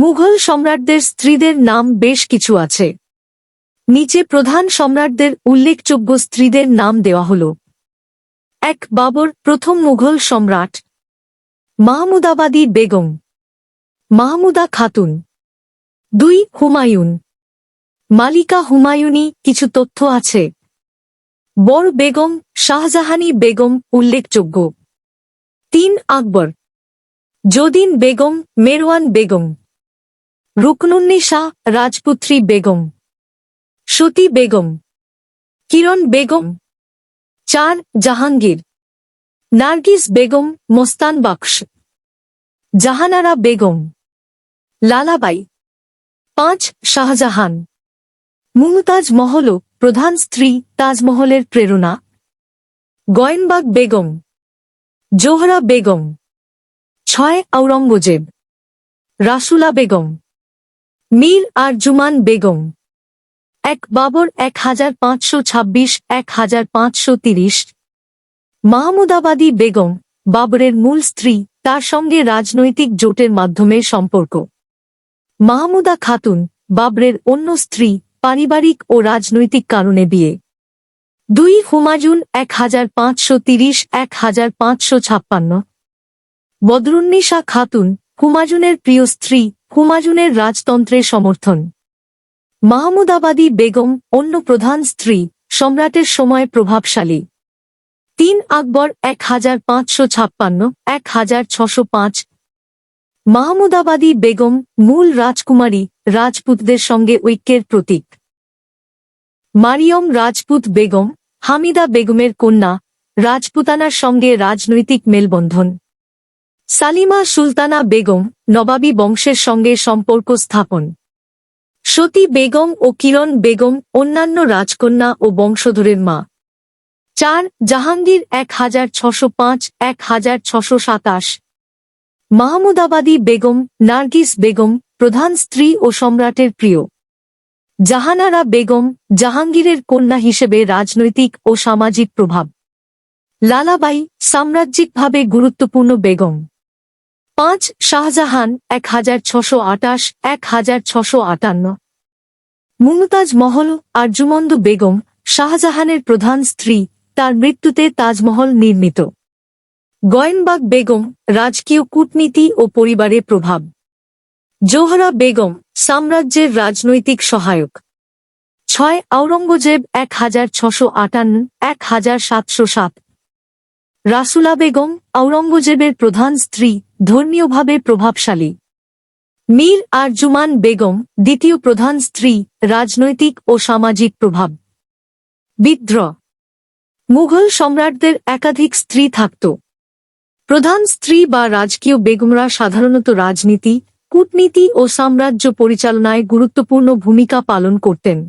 মুঘল সম্রাটদের স্ত্রীদের নাম বেশ কিছু আছে। নিচে প্রধান সম্রাটদের উল্লেখযোগ্য স্ত্রীদের নাম দেওয়া হল। এক বাবর প্রথম মুঘল সম্রাট, মাহমুদাবাদী বেগম, মাহমুদা খাতুন, দুই হুমায়ুন, মালিকা হুমায়ুনি কিছু তথ্য আছে। বর বেগম শাহজাহানি বেগম উল্লেখযোগ্য। তিন আকবর, যদিন বেগম, মেরওয়ান বেগম। রুকনুন্নিশা, রাজপুত্রী বেগম। সতী বেগম। কিরণ বেগম। চার, জাহাঙ্গীর। নার্গিস বেগম, মোস্তান বাক্স। জাহানারা বেগম। লালাবাই। পাঁচ, শাহজাহান। মুমতাজ মহল প্রধান স্ত্রী তাজমহলের প্রেরণা। গয়েনবাগ বেগম। জোহরা বেগম। ছয় আওরঙ্গজেব রাসুলা বেগম। মীর আরজুমান বেগম। এক বাবর এক হাজার পাঁচশো ছাব্বিশ এক হাজার পাঁচশো তিরিশ। মাহমুদাবাদী বেগম, বাবরের মূল স্ত্রী, তার সঙ্গে রাজনৈতিক জোটের মাধ্যমে সম্পর্ক। মাহমুদা খাতুন, বাবরের অন্য স্ত্রী, পারিবারিক ও রাজনৈতিক কারণে বিয়ে। দুই হুমাজুন এক হাজার পাঁচশো তিরিশ এক হাজার পাঁচশো ছাপ্পান্ন। বদরুন্নিশা খাতুন হুমাজুনের প্রিয় স্ত্রী হুমাজুনের রাজতন্ত্রের সমর্থন। মাহমুদাবাদী বেগম, অন্য প্রধান স্ত্রী, সম্রাটের সময় প্রভাবশালী। তিন আকবর এক হাজার পাঁচশো ছাপ্পান্ন এক হাজার ছশো পাঁচ। মাহমুদাবাদী বেগম, মূল রাজকুমারী, রাজপুতদের সঙ্গে ঐক্যের প্রতীক। মারিয়ম রাজপুত বেগম, হামিদা বেগমের কন্যা, রাজপুতানার সঙ্গে রাজনৈতিক মেলবন্ধন। সালিমা সুলতানা বেগম নবাবী বংশের সঙ্গে সম্পর্ক স্থাপন। সতী বেগম ও কিরণ বেগম অন্যান্য রাজকন্যা ও বংশধরের মা। চার জাহাঙ্গীর এক হাজার ছশো পাঁচ এক হাজার ছশো সাতাশ। মাহমুদাবাদী বেগম নার্গিস বেগম প্রধান স্ত্রী ও সম্রাটের প্রিয়। জাহানারা বেগম জাহাঙ্গীরের কন্যা হিসেবে রাজনৈতিক ও সামাজিক প্রভাব। লালাবাই সাম্রাজ্যিকভাবে গুরুত্বপূর্ণ বেগম। পাঁচ, শাহজাহান এক হাজার ছশো আটাশ এক হাজার ছশো আটান্ন। মুমতাজ মহল আরজুমন্দ বেগম, শাহজাহানের প্রধান স্ত্রী, তার মৃত্যুতে তাজমহল নির্মিত। গয়েনবাগ বেগম, রাজকীয় কূটনীতি ও পরিবারের প্রভাব। জোহরা বেগম, সাম্রাজ্যের রাজনৈতিক সহায়ক। ছয় আওরঙ্গজেব এক হাজার ছশো আটান্ন এক হাজার সাতশো সাত। রাসুলা বেগম আওরঙ্গজেবের প্রধান স্ত্রী, ধর্মীয়ভাবে প্রভাবশালী। মীর আরজুমান বেগম, দ্বিতীয় প্রধান স্ত্রী, রাজনৈতিক ও সামাজিক প্রভাব। বিদ্রোহ। মুঘল সম্রাটদের একাধিক স্ত্রী থাকত। প্রধান স্ত্রী বা রাজকীয় বেগমরা সাধারণত রাজনীতি, কূটনীতি ও সাম্রাজ্য পরিচালনায় গুরুত্বপূর্ণ ভূমিকা পালন করতেন।